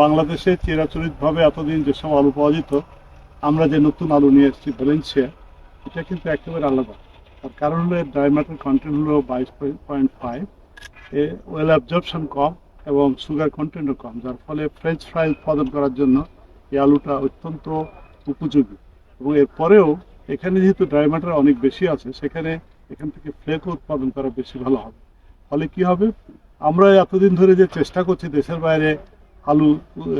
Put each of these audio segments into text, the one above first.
বাংলাদেশে চিরাচরিতভাবে এতদিন যেসব আলু পাওয়া যেত, আমরা যে নতুন আলু নিয়ে এসেছি ভ্যালেন্সিয়া এটা কিন্তু একেবারে আলাদা। তার কারণ হলো এর ডায়মেটার কন্টেন্ট হলো বাইশ পয়েন্ট ফাইভ এ ওয়েল অ্যাবজর্পশন কম এবং সুগার কন্টেন্টও কম, যার ফলে ফ্রেঞ্চ ফ্রাই উৎপাদন করার জন্য এই আলুটা অত্যন্ত উপযোগী। এবং এরপরেও এখানে যেহেতু ড্রাই ম্যাটার অনেক বেশি আছে, সেখানে এখান থেকে ফ্লেকও উৎপাদন করা বেশি ভালো হবে। ফলে কি হবে? আমরা এতদিন ধরে যে চেষ্টা করছি দেশের বাইরে আলু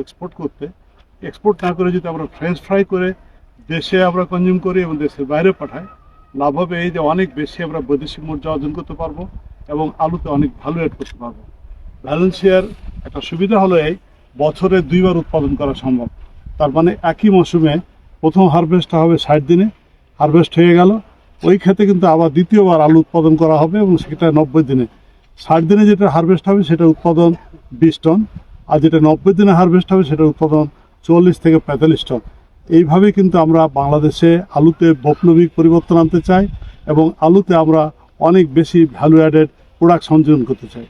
এক্সপোর্ট করতে এক্সপোর্ট না করে যদি আমরা ফ্রেঞ্চ ফ্রাই করে দেশে আমরা কনজিউম করি এবং দেশের বাইরে পাঠাই, লাভ হবে এই যে অনেক বেশি আমরা বৈদেশিক মুদ্রা অর্জন করতে পারব এবং আলুতে অনেক ভালো এড করতে পারব। ভ্যালেন্সিয়ার একটা সুবিধা হলো এই, বছরে দুইবার উৎপাদন করা সম্ভব। তার মানে একই মৌসুমে প্রথম হারভেস্টটা হবে ষাট দিনে হারভেস্ট হয়ে গেল। ওই ক্ষেতে কিন্তু আবার দ্বিতীয়বার আলু উৎপাদন করা হবে এবং সেটা নব্বই দিনে। ষাট দিনে যেটা হারভেস্ট হবে সেটা উৎপাদন বিশ টন। আর যেটা নব্বই দিনে হারভেস্ট হবে সেটার উৎপাদন চল্লিশ থেকে পঁয়তাল্লিশ টন। এইভাবে কিন্তু আমরা বাংলাদেশে আলুতে বৈপ্লবিক পরিবর্তন আনতে চাই এবং আলুতে আমরা অনেক বেশি ভ্যালু অ্যাডেড প্রোডাক্ট সংযোজন করতে চাই।